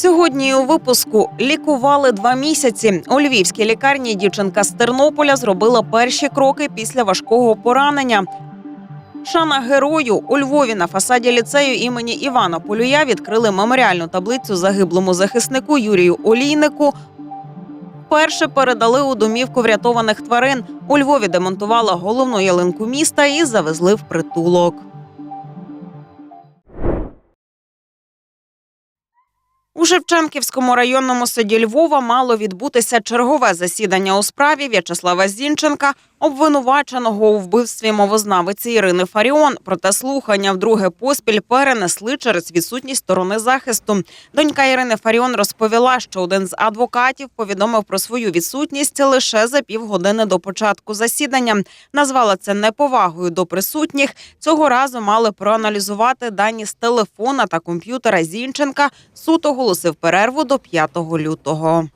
Сьогодні у випуску лікували два місяці. У львівській лікарні дівчинка з Тернополя зробила перші кроки після важкого поранення. Шана герою у Львові на фасаді ліцею імені Івана Полюя відкрили меморіальну таблицю загиблому захиснику Юрію Олійнику. Перше передали у домівку врятованих тварин. У Львові демонтували головну ялинку міста і завезли в притулок. У Шевченківському районному суді Львова мало відбутися чергове засідання у справі В'ячеслава Зінченка, обвинуваченого у вбивстві мовознавиці Ірини Фаріон. Проте слухання вдруге поспіль перенесли через відсутність сторони захисту. Донька Ірини Фаріон розповіла, що один з адвокатів повідомив про свою відсутність лише за півгодини до початку засідання. Назвала це неповагою до присутніх. Цього разу мали проаналізувати дані з телефона та комп'ютера Зінченка. Суд оголосив перерву до 5 лютого.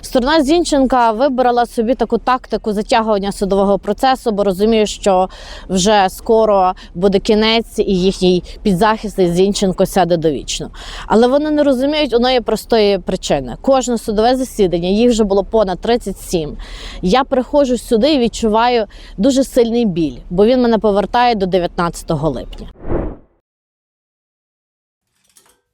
Сторона Зінченка вибрала собі таку тактику затягування судового процесу, бо розуміє, що вже скоро буде кінець, і їхній підзахисний Зінченко сяде довічно. Але вони не розуміють одної простої причини: кожне судове засідання їх вже було понад 37. Я приходжу сюди і відчуваю дуже сильний біль, бо він мене повертає до 19 липня.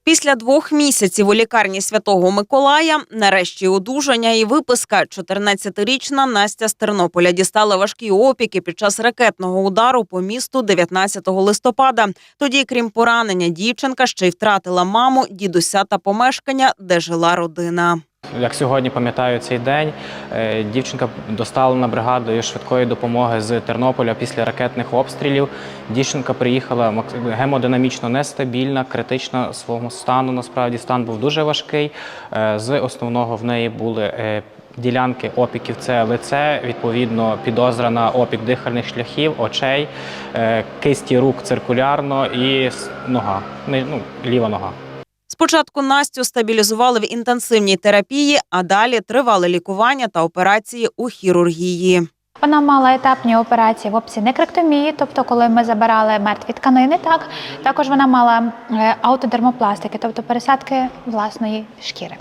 Після двох місяців у лікарні Святого Миколая нарешті одужання і виписка. 14-річна Настя з Тернополя дістала важкі опіки під час ракетного удару по місту 19 листопада. Тоді, крім поранення, дівчинка ще й втратила маму, дідуся та помешкання, де жила родина. Як сьогодні пам'ятаю цей день, е, дівчинка доставлена бригадою швидкої допомоги з Тернополя після ракетних обстрілів. Дівчинка приїхала гемодинамічно нестабільна, критична свого стану. Насправді стан був дуже важкий. Е, З основного в неї були е, ділянки опіків це лице, відповідно, підозра на опік дихальних шляхів, очей, кисті рук циркулярно і нога, ну, ліва нога. Спочатку Настю стабілізували в інтенсивній терапії, а далі тривали лікування та операції у хірургії. Вона мала етапні операції в опції некректомії, тобто коли ми забирали мертві тканини. Так також вона мала е, аутодермопластики, тобто пересадки власної шкіри.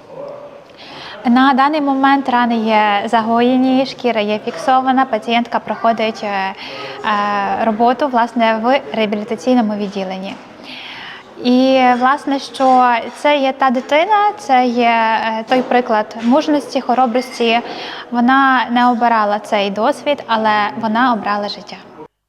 На даний момент рани є загоєні, шкіра є фіксована. Пацієнтка проходить е, е, роботу власне в реабілітаційному відділенні. І власне, що це є та дитина, це є е, той приклад мужності, хоробрості. Вона не обирала цей досвід, але вона обрала життя.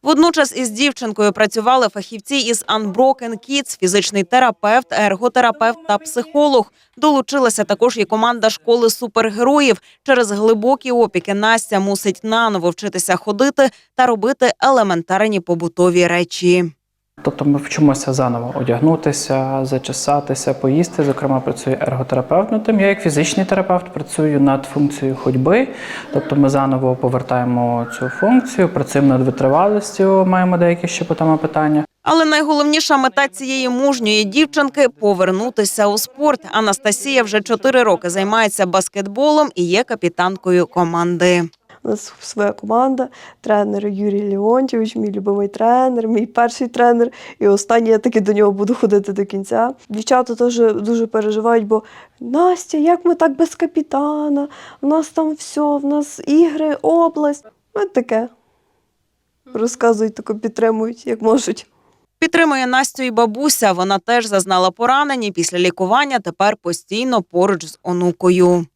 Водночас із дівчинкою працювали фахівці із Unbroken Kids, фізичний терапевт, ерготерапевт та психолог. Долучилася також і команда школи супергероїв. Через глибокі опіки Настя мусить наново вчитися ходити та робити елементарні побутові речі. Тобто ми вчимося заново одягнутися, зачесатися, поїсти. Зокрема, працює ерготерапевт над тим. Я як фізичний терапевт працюю над функцією ходьби. Тобто ми заново повертаємо цю функцію, працюємо над витривалістю, маємо деякі ще питання. Але найголовніша мета цієї мужньої дівчинки повернутися у спорт. Анастасія вже чотири роки займається баскетболом і є капітанкою команди. У нас своя команда, тренер Юрій Леонтьович, мій любимий тренер, мій перший тренер. І останній я таки до нього буду ходити до кінця. Дівчата теж дуже переживають, бо Настя, як ми так без капітана? У нас там все, в нас ігри, область. Ось таке. Розказують, тако підтримують, як можуть. Підтримує Настю і бабуся. Вона теж зазнала поранень і після лікування. Тепер постійно поруч з онукою.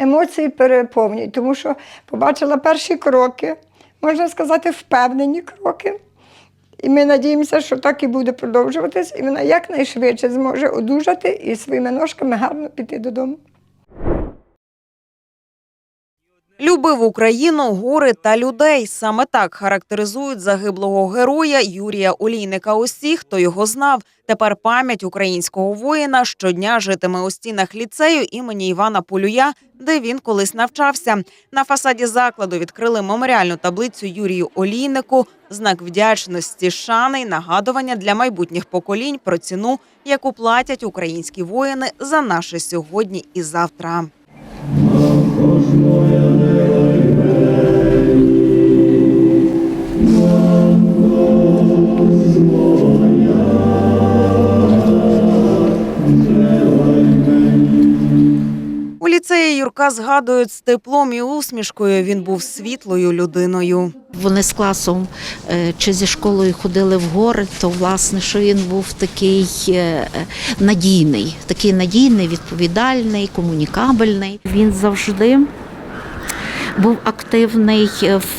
Емоції переповнюють, тому що побачила перші кроки, можна сказати, впевнені кроки. І ми надіємося, що так і буде продовжуватись, і вона якнайшвидше зможе одужати і своїми ножками гарно піти додому. Любив Україну, гори та людей. Саме так характеризують загиблого героя Юрія Олійника. Усі, хто його знав. Тепер пам'ять українського воїна щодня житиме у стінах ліцею імені Івана Полюя, де він колись навчався. На фасаді закладу відкрили меморіальну таблицю Юрію Олійнику, знак вдячності, шани й нагадування для майбутніх поколінь про ціну, яку платять українські воїни за наше сьогодні і завтра. Юрка згадують з теплом і усмішкою. Він був світлою людиною. Вони з класом е, чи зі школою ходили в гори, то власне, що він був такий е, надійний, такий надійний, відповідальний, комунікабельний. Він завжди був активний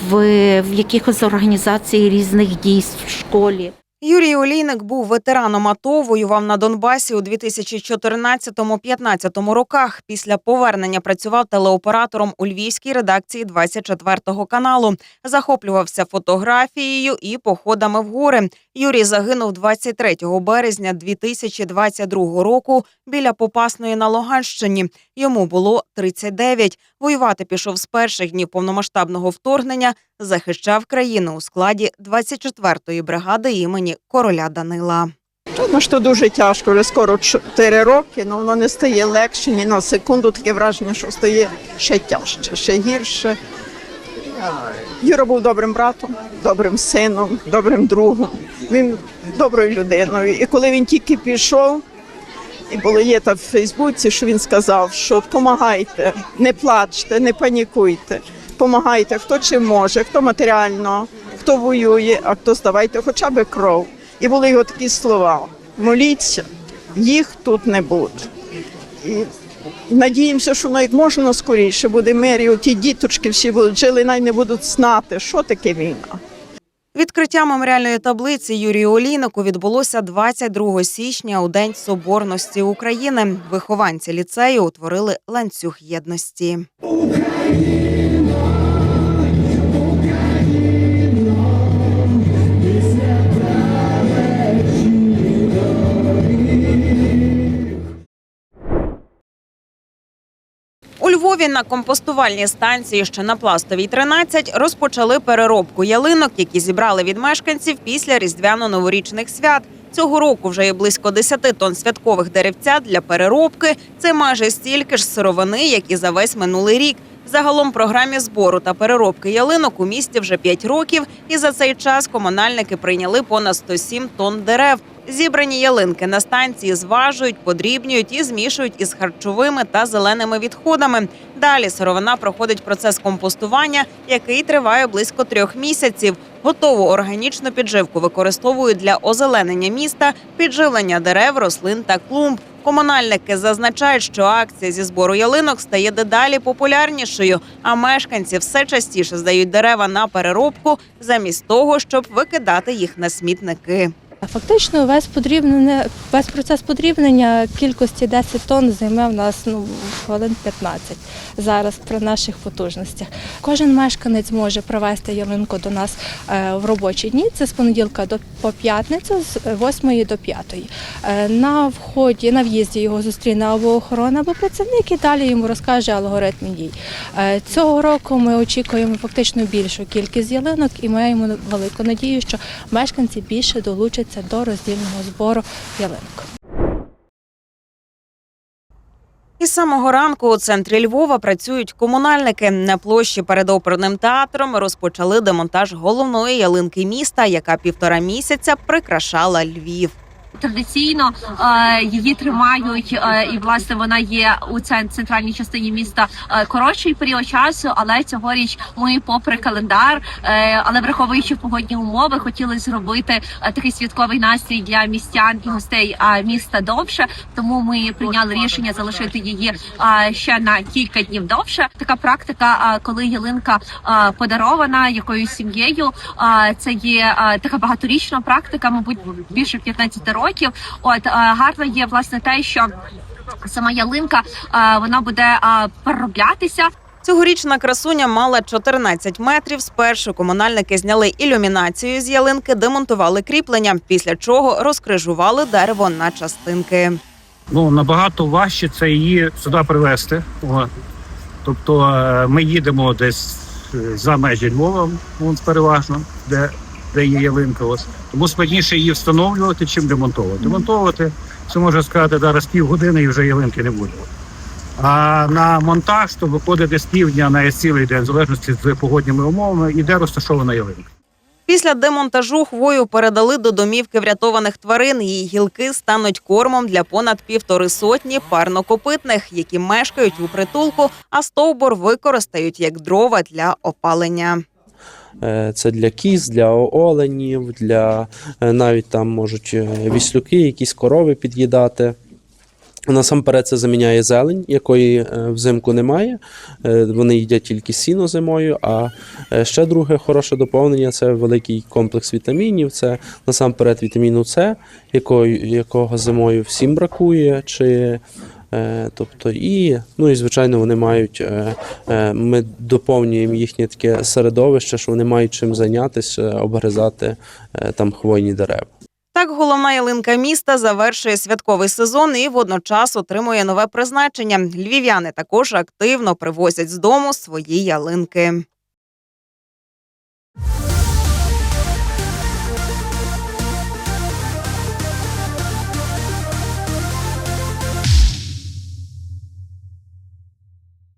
в, в якихось організації різних дійств в школі. Юрій Олійник був ветераном АТО, воював на Донбасі у 2014-15 роках. Після повернення працював телеоператором у львівській редакції 24 каналу. Захоплювався фотографією і походами в гори. Юрій загинув 23 березня 2022 року біля Попасної на Луганщині. Йому було 39. Воювати пішов з перших днів повномасштабного вторгнення. Захищав країну у складі 24-ї бригади імені короля Данила. Чудно, що дуже тяжко, вже скоро 4 роки, але воно не стає легше ні на секунду. Таке враження, що стає ще тяжче, ще гірше. Юра був добрим братом, добрим сином, добрим другом. Він доброю людиною. І коли він тільки пішов, і було є там в Фейсбуці, що він сказав, що допомагайте, не плачте, не панікуйте, допомагайте, хто чим може, хто матеріально, хто воює, а хто здавайте хоча б кров. І були його такі слова: моліться, їх тут не буде. І надіємося, що як можна скоріше буде мир, і ті діточки всі будуть жили, навіть не будуть знати, що таке війна. Відкриття меморіальної таблиці Юрію Олійнику відбулося 22 січня у День Соборності України. Вихованці ліцею утворили ланцюг єдності. Львові на компостувальній станції, що на пластовій 13, розпочали переробку ялинок, які зібрали від мешканців після різдвяно-новорічних свят. Цього року вже є близько 10 тонн святкових деревця для переробки. Це майже стільки ж сировини, як і за весь минулий рік. Загалом програмі збору та переробки ялинок у місті вже 5 років, і за цей час комунальники прийняли понад 107 тонн дерев. Зібрані ялинки на станції зважують, подрібнюють і змішують із харчовими та зеленими відходами. Далі сировина проходить процес компостування, який триває близько трьох місяців. Готову органічну підживку використовують для озеленення міста, підживлення дерев, рослин та клумб. Комунальники зазначають, що акція зі збору ялинок стає дедалі популярнішою, а мешканці все частіше здають дерева на переробку замість того, щоб викидати їх на смітники. Фактично, весь подрібнення, весь процес подрібнення кількості 10 тонн займе в нас ну, хвилин 15 зараз при наших потужностях. Кожен мешканець може привезти ялинку до нас е, в робочі дні. Це з понеділка до по п'ятницю, з 8 до 5. Е, На вході, на в'їзді його зустріне або охорона, або працівник і далі йому розкаже алгоритм дій. Е, Цього року ми очікуємо фактично більшу кількість ялинок і маємо велику надію, що мешканці більше долучаться до роздільного збору ялинок. Із самого ранку у центрі Львова працюють комунальники. На площі перед оперним театром розпочали демонтаж головної ялинки міста, яка півтора місяця прикрашала Львів. Традиційно е, її тримають, е, і власне вона є у цен- центральній частині міста е, коротший період часу. Але цьогоріч ми, попри календар, але враховуючи погодні умови, хотіли зробити такий святковий настрій для містян і гостей міста довше. Тому ми прийняли рішення залишити її ще на кілька днів довше. Така практика, коли ялинка подарована якоюсь сім'єю, це є така багаторічна практика, мабуть, більше 15 років. От е, гарно є власне те, що сама ялинка е, вона буде е, перероблятися. Цьогорічна красуня мала 14 метрів. Спершу комунальники зняли ілюмінацію з ялинки, демонтували кріплення, після чого розкрижували дерево на частинки. ну набагато важче це її сюди привезти. Тобто ми їдемо десь за межі Львова, переважно, де, де є ялинка. Тому складніше її встановлювати, чим демонтовувати. Демонтовувати, це можна сказати, зараз півгодини і вже ялинки не буде. А на монтаж то виходить десь півдня на цілий день, в залежності з погодніми умовами, і де розташована ялинка. Після демонтажу хвою передали до домівки врятованих тварин. Її гілки стануть кормом для понад півтори сотні парнокопитних, які мешкають у притулку, а стовбур використають як дрова для опалення. Е, Це для кіз, для оленів, для е, навіть там можуть е, віслюки, якісь корови під'їдати. Насамперед це заміняє зелень, якої взимку немає. Вони їдять тільки сіно зимою. А ще друге хороше доповнення це великий комплекс вітамінів. Це насамперед вітаміну С, якого, зимою всім бракує. Чи, тобто, і, ну і звичайно, вони мають. е, е, Ми доповнюємо їхнє таке середовище, що вони мають чим зайнятися, обгризати е, там хвойні дерева. Так, головна ялинка міста завершує святковий сезон і водночас отримує нове призначення. Львів'яни також активно привозять з дому свої ялинки.